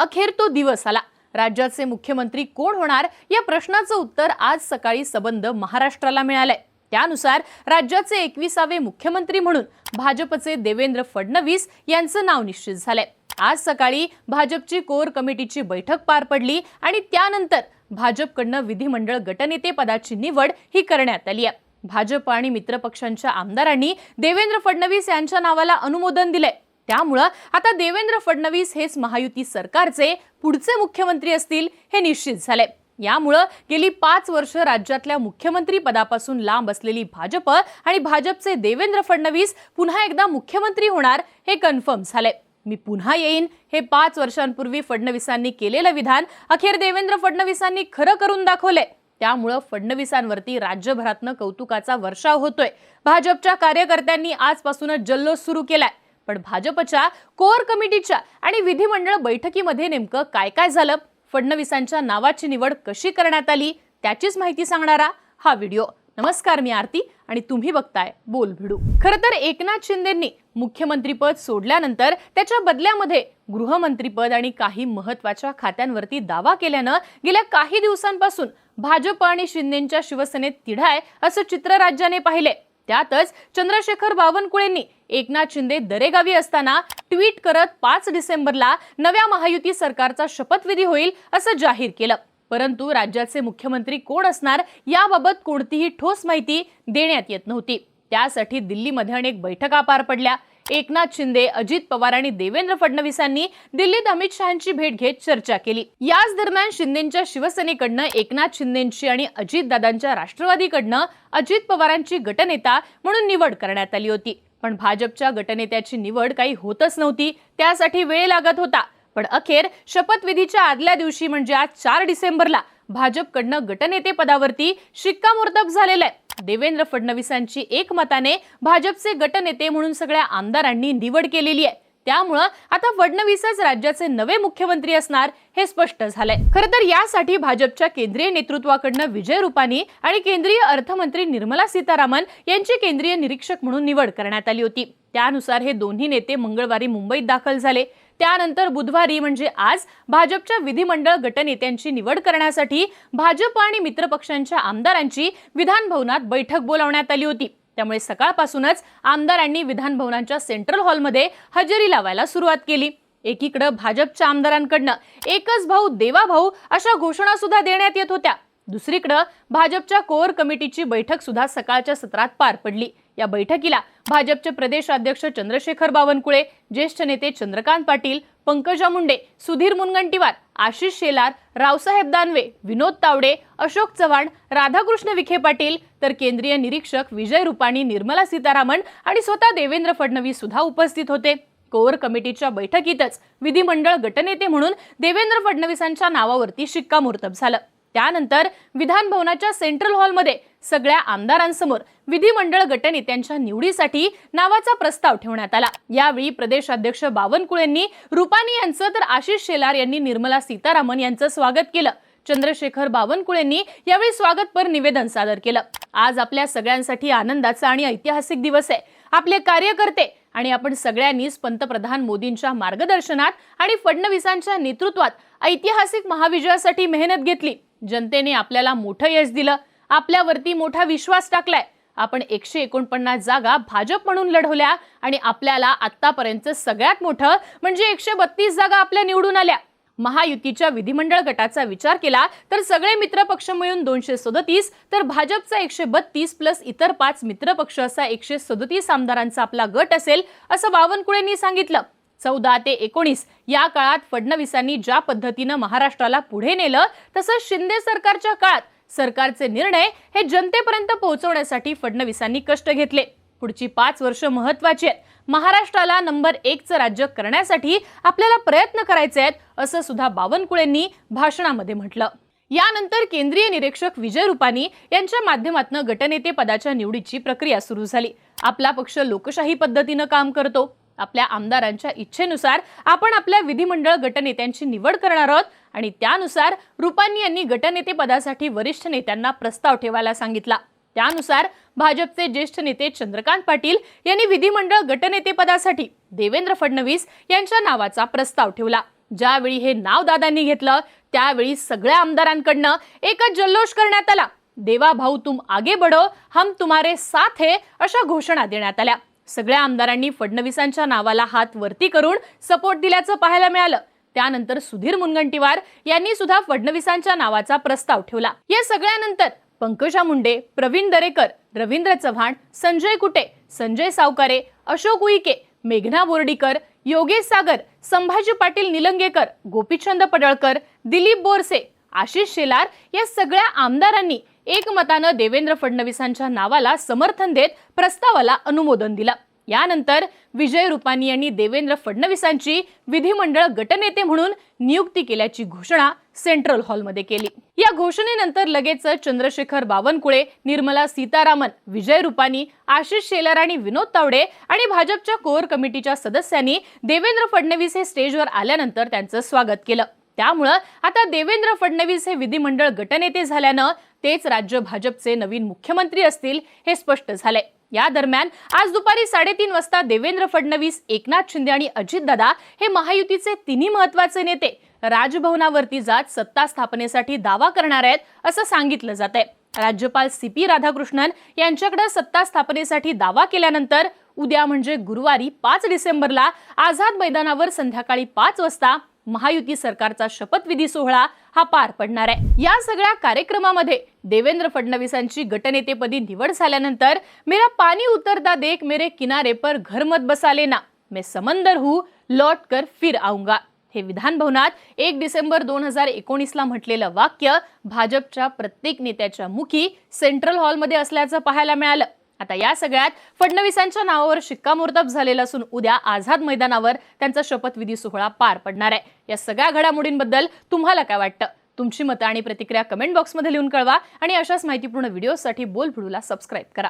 अखेर तो दिवस आला. राज्याचे मुख्यमंत्री कोण होणार? या प्रश्नाचं उत्तर आज सकाळी सबंध महाराष्ट्राला मिळालंय. त्यानुसार राज्याचे एकविसावे मुख्यमंत्री म्हणून भाजपचे देवेंद्र फडणवीस यांचं नाव निश्चित झालंय. आज सकाळी भाजपची कोर कमिटीची बैठक पार पडली आणि त्यानंतर भाजपकडनं विधिमंडळ गटनेते पदाची निवड ही करण्यात आली आहे. भाजप आणि मित्रपक्षांच्या आमदारांनी देवेंद्र फडणवीस यांच्या नावाला अनुमोदन दिलंय. त्यामुळं आता देवेंद्र फडणवीस हेच महायुती सरकारचे पुढचे मुख्यमंत्री असतील हे निश्चित झाले. यामुळं गेली पाच वर्ष राज्यातल्या मुख्यमंत्री पदापासून लांब असलेली भाजप आणि भाजपचे देवेंद्र फडणवीस पुन्हा एकदा मुख्यमंत्री होणार हे कन्फर्म झाले. मी पुन्हा येईन हे पाच वर्षांपूर्वी फडणवीसांनी केलेलं विधान अखेर देवेंद्र फडणवीसांनी खरं करून दाखवले. त्यामुळं फडणवीसांवरती राज्यभरातनं कौतुकाचा वर्षाव होतोय. भाजपच्या कार्यकर्त्यांनी आजपासूनच जल्लोष सुरू केलाय. पण भाजपच्या कोर कमिटीच्या आणि विधिमंडळ बैठकीमध्ये नेमकं काय काय झालं? फडणवीसांच्या नावाची निवड कशी करण्यात आली? त्याचीच माहिती सांगणारा हा व्हिडिओ. नमस्कार मी आरती आणि तुम्ही बघताय बोल भिडू. खर तर एकनाथ शिंदेंनी मुख्यमंत्रीपद सोडल्यानंतर त्याच्या बदल्यामध्ये गृहमंत्रीपद आणि काही महत्त्वाच्या खात्यांवरती दावा केल्यानं गेल्या काही दिवसांपासून भाजप आणि शिंदेच्या शिवसेनेत तिढाय असं चित्र राज्याने पाहिले. त्यातच चंद्रशेखर बावनकुळेंनी एकनाथ शिंदे दरेगावी असताना ट्विट करत पाच डिसेंबरला नव्या महायुती सरकारचा शपथविधी होईल असं जाहीर केलं. परंतु राज्याचे मुख्यमंत्री कोण असणार याबाबत कोणतीही ठोस माहिती देण्यात येत नव्हती. त्यासाठी दिल्लीमध्ये अनेक बैठका पार पडल्या. एकनाथ शिंदे अजित पवार आणि देवेंद्र फडणवीसांनी दिल्लीत अमित शहाची भेट घेत चर्चा केली. याच दरम्यान शिंदेच्या शिवसेनेकडनं एकनाथ शिंदेची आणि अजितदादांच्या राष्ट्रवादीकडनं अजित पवारांची गटनेता म्हणून निवड करण्यात आली होती. पण भाजपच्या गटनेत्याची निवड काही होतच नव्हती त्यासाठी वेळ लागत होता. पण अखेर शपथविधीच्या आदल्या दिवशी म्हणजे आज चार डिसेंबरला भाजपकडनं गटनेते पदावरती शिक्कामोर्तब झालेलं आहे. देवेंद्र फडणवीसांची एकमताने भाजपचे गटनेते म्हणून सगळ्या आमदारांनी निवड केलेली आहे. त्यामुळं आता फडणवीसच राज्याचे नवे मुख्यमंत्री असणार हे स्पष्ट झालंय. खर तर यासाठी भाजपच्या केंद्रीय नेतृत्वाकडनं विजय रुपानी आणि केंद्रीय अर्थमंत्री निर्मला सीतारामन यांची केंद्रीय निरीक्षक म्हणून निवड करण्यात आली होती. त्यानुसार हे दोन्ही नेते मंगळवारी मुंबईत दाखल झाले. त्यानंतर बुधवारी म्हणजे आज भाजपच्या विधिमंडळ गटनेत्यांची निवड करण्यासाठी भाजप आणि मित्रपक्षांच्या आमदारांची विधानभवनात बैठक बोलावण्यात आली होती. त्यामुळे सकाळपासूनच आमदारांनी विधानभवनाच्या सेंट्रल हॉलमध्ये हजेरी लावायला सुरुवात केली. एकीकडं भाजपच्या आमदारांकडनं एकच भाऊ देवा भाऊ अशा घोषणा सुद्धा देण्यात येत होत्या. दुसरीकडं भाजपच्या कोअर कमिटीची बैठक सुद्धा सकाळच्या सत्रात पार पडली. या बैठकीला भाजपचे प्रदेश अध्यक्ष चंद्रशेखर बावनकुळे ज्येष्ठ नेते चंद्रकांत पाटील पंकजा मुंडे सुधीर मुनगंटीवार आशिष शेलार रावसाहेब दानवे विनोद तावडे अशोक चव्हाण राधाकृष्ण विखे पाटील तर केंद्रीय निरीक्षक विजय रुपाणी निर्मला सीतारामन आणि स्वतः देवेंद्र फडणवीस सुद्धा उपस्थित होते. कोअर कमिटीच्या बैठकीतच विधिमंडळ गटनेते म्हणून देवेंद्र फडणवीसांच्या नावावरती शिक्कामोर्तब झालं. त्यानंतर विधानभवनाच्या सेंट्रल हॉलमध्ये सगळ्या आमदारांसमोर विधिमंडळ गटनेत्यांच्या निवडीसाठी नावाचा प्रस्ताव ठेवण्यात आला. यावेळी प्रदेशाध्यक्ष बावनकुळेंनी रुपानी यांचं तर आशिष शेलार यांनी निर्मला सीतारामन यांचं स्वागत केलं. चंद्रशेखर बावनकुळेंनी यावेळी स्वागतपर निवेदन सादर केलं. आज आपल्या सगळ्यांसाठी आनंदाचा आणि ऐतिहासिक दिवस आहे. आपले कार्यकर्ते आणि आपण सगळ्यांनीच पंतप्रधान मोदींच्या मार्गदर्शनात आणि फडणवीसांच्या नेतृत्वात ऐतिहासिक महाविजयासाठी मेहनत घेतली. जनतेने आपल्याला मोठं यश दिलं. आपल्यावरती मोठा विश्वास टाकलाय. आपण एकशे एकोणपन्नास जागा भाजप म्हणून लढवल्या आणि आपल्याला आतापर्यंत सगळ्यात मोठं म्हणजे एकशे बत्तीस जागा आपल्या निवडून आल्या. महायुतीच्या विधिमंडळ गटाचा विचार केला तर सगळे मित्रपक्ष मिळून दोनशे सदतीस तर भाजपचा एकशे बत्तीस प्लस इतर पाच मित्रपक्ष असा एकशे सदतीस आमदारांचा आपला गट असेल असं बावनकुळेंनी सांगितलं. चौदा ते एकोणीस या काळात फडणवीसांनी ज्या पद्धतीनं महाराष्ट्राला पुढे नेलं तसं शिंदे सरकारच्या काळात सरकारचे निर्णय हे जनतेपर्यंत पोहोचवण्यासाठी फडणवीसांनी कष्ट घेतले. पुढची पाच वर्ष महत्वाची आहेत. महाराष्ट्राला नंबर एकचं राज्य करण्यासाठी आपल्याला प्रयत्न करायचे आहेत असं सुद्धा बावनकुळेंनी भाषणामध्ये म्हटलं. यानंतर केंद्रीय निरीक्षक विजय रुपानी यांच्या माध्यमातून गटनेते पदाच्या निवडीची प्रक्रिया सुरू झाली. आपला पक्ष लोकशाही पद्धतीनं काम करतो. आपल्या आमदारांच्या इच्छेनुसार आपण आपल्या विधिमंडळ गटनेत्यांची निवड करणार आहोत. आणि त्यानुसार रुपानी यांनी गटनेते पदासाठी वरिष्ठ नेत्यांना प्रस्ताव ठेवायला सांगितला. त्यानुसार भाजपचे ज्येष्ठ नेते चंद्रकांत पाटील यांनी विधिमंडळ गटनेते पदासाठी देवेंद्र फडणवीस यांच्या नावाचा प्रस्ताव ठेवला. ज्यावेळी हे नाव दादांनी घेतलं त्यावेळी सगळ्या आमदारांकडनं एकच जल्लोष करण्यात आला. देवा भाऊ तुम आगे बढो हम तुम्हारे साथ है अशा घोषणा देण्यात आल्या. सगळ्या आमदारांनी फडणवीसांच्या नावाला हात वरती करून सपोर्ट दिल्याचं पाहायला मिळालं. त्यानंतर सुधीर मुनगंटीवार यांनी सुद्धा फडणवीसांच्या नावाचा प्रस्ताव ठेवला. या सगळ्यानंतर पंकजा मुंडे प्रवीण दरेकर रवींद्र चव्हाण संजय कुटे संजय सावकारे अशोक उईके मेघना बोर्डीकर योगेश सागर संभाजी पाटील निलंगेकर गोपीचंद पडळकर दिलीप बोरसे आशिष शेलार या सगळ्या आमदारांनी एकमतानं देवेंद्र फडणवीसांच्या नावाला समर्थन देत प्रस्तावाला अनुमोदन दिलं. यानंतर विजय रुपानी यांनी देवेंद्र फडणवीसांची विधिमंडळ गटनेते म्हणून नियुक्ती केल्याची घोषणा सेंट्रल हॉलमध्ये केली. या घोषणेनंतर लगेच चंद्रशेखर बावनकुळे निर्मला सीतारामन विजय रुपानी आशिष शेलार आणि विनोद तावडे आणि भाजपच्या कोअर कमिटीच्या सदस्यांनी देवेंद्र फडणवीस हे स्टेजवर आल्यानंतर त्यांचं स्वागत केलं. त्यामुळं आता देवेंद्र फडणवीस हे विधिमंडळ गटनेते झाल्यानं तेच राज्य भाजपचे नवीन मुख्यमंत्री असतील हे स्पष्ट झालंय. या दरम्यान आज दुपारी साडेतीन वाजता देवेंद्र फडणवीस एकनाथ शिंदे आणि अजितदादा हे महायुतीचे तिन्ही महत्त्वाचे नेते राजभवनावरती जात सत्ता स्थापनेसाठी दावा करणार आहेत असं सांगितलं जात आहे राज्यपाल सी पी राधाकृष्णन यांच्याकडे सत्ता स्थापनेसाठी दावा केल्यानंतर उद्या म्हणजे गुरुवारी पाच डिसेंबरला आझाद मैदानावर संध्याकाळी पाच वाजता महायुती सरकारचा शपथविधी सोहळा हा पार पडणार आहे. या सगळ्या कार्यक्रमामध्ये देवेंद्र फडणवीसांची गटनेतेपदी निवड झाल्यानंतर मेरा पाणी उतरता देख मेरे किनारे पर घर मत बसा लेना मैं समंदर हूँ लौट कर फिर आऊंगा. हे विधान भवनात एक डिसेंबर दोन हजार एकोणीसला म्हटलेलं वाक्य भाजपच्या प्रत्येक नेत्याच्या मुखी सेंट्रल हॉलमध्ये असल्याचं पाहायला मिळालं. आता या सगळ्यात फडणवीसांच्या नावावर शिक्कामोर्तब झालेलं असून उद्या आझाद मैदानावर त्यांचा शपथविधी सोहळा पार पडणार आहे. या सगळ्या घडामोडींबद्दल तुम्हाला काय वाटतं? तुमची मतं आणि प्रतिक्रिया कमेंट बॉक्समध्ये लिहून कळवा आणि अशाच माहितीपूर्ण व्हिडिओसाठी बोल सबस्क्राईब करा.